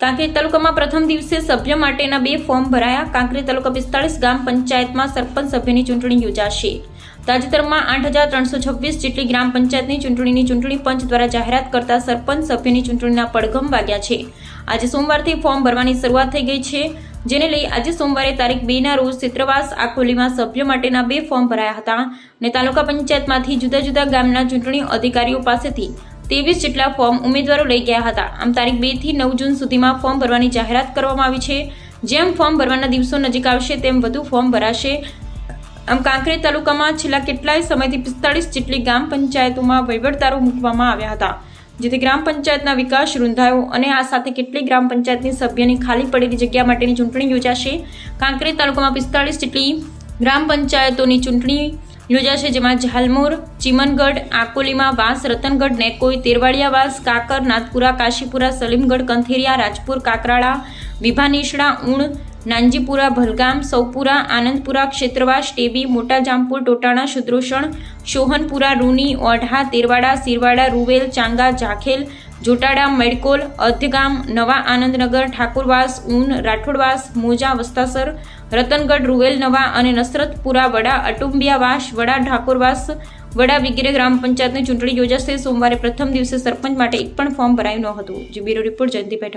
કાંકરેજ તાલુકામાં પ્રથમ દિવસે સભ્ય માટેના બે ફોર્મ ભરાયા. કાંકરેજ તાલુકા પિસ્તાળીસ ગ્રામ પંચાયતમાં સરપંચ સભ્યની ચૂંટણી યોજાશે. તાજેતરમાં આઠ હજાર ત્રણસો છવ્વીસ જેટલી ગ્રામ પંચાયતની ચૂંટણીની ચૂંટણી પંચ દ્વારા જાહેરાત કરતા સરપંચ સભ્યની ચૂંટણીના પડઘમ વાગ્યા છે. આજે સોમવારથી ફોર્મ ભરવાની શરૂઆત થઈ ગઈ છે, જેને લઈ આજે સોમવારે તારીખ બેના રોજ ચિત્રવાસ આખોલીમાં સભ્ય માટેના બે ફોર્મ ભરાયા હતા અને તાલુકા પંચાયતમાંથી જુદા જુદા ગામના ચૂંટણી અધિકારીઓ પાસેથી ત્રેવીસ જેટલા ફોર્મ ઉમેદવારો લઈ ગયા હતા. આમ તારીખ બેથી નવ જૂન સુધીમાં ફોર્મ ભરવાની જાહેરાત કરવામાં આવી છે. જેમ ફોર્મ ભરવાના દિવસો નજીક આવશે, તેમ વધુ ફોર્મ ભરાશે. આમ કાંકરેજ તાલુકામાં છેલ્લા કેટલાય સમયથી પિસ્તાળીસ જેટલી ગ્રામ પંચાયતોમાં વહીવટદારો મૂકવામાં આવ્યા હતા. જેથી ગ્રામ પંચાયતના વિકાસ રૂંધાયો અને આ સાથે કેટલીક ગ્રામ પંચાયતની સભ્યની ખાલી પડેલી જગ્યા માટેની ચૂંટણી યોજાશે. કાંકરેજ તાલુકામાં પિસ્તાળીસ જેટલી ગ્રામ પંચાયતોની ચૂંટણી યોજાશે જેમાં ઝાલમોર, ચીમનગઢ, આકોલીમાં વાસ, રતનગઢ, નેકોઈ, તેરવાડિયા વાસ, કાકર, નાથપુરા, કાશીપુરા, સલીમગઢ, કંથેરિયા, રાજપુર, કાકરાળા, વિભાનીશડા ઉણ નાનજીપુરા, ભલગામ, સૌપુરા, આનંદપુરા, ક્ષેત્રવાસ, ટેબી મોટા જામપુર ટોટાણા, શુદ્રોષણ, શોહનપુરા, રૂની, ઓઢા, તેરવાડા સિરવાડા રૂવેલ, ચાંગા જાખેલ જોટાડા, મેડકોલ અધગામ નવા આનંદનગર, ઠાકુરવાસ, ઊન, રાઠોડવાસ, મોજા, વસ્તાસર, રતનગઢ, રૂવેલ, નવા અને નસરતપુરા, વડા અટુંબિયાવાસ વડા ઠાકોરવાસ, વડા વગેરે ગ્રામ પંચાયતની ચૂંટણી યોજાશે સોમવારે પ્રથમ દિવસે સરપંચ માટે એક પણ ફોર્મ ભરાયું ન હતું જે બ્યુરો રિપોર્ટ, જયંતિ ઠક્કર.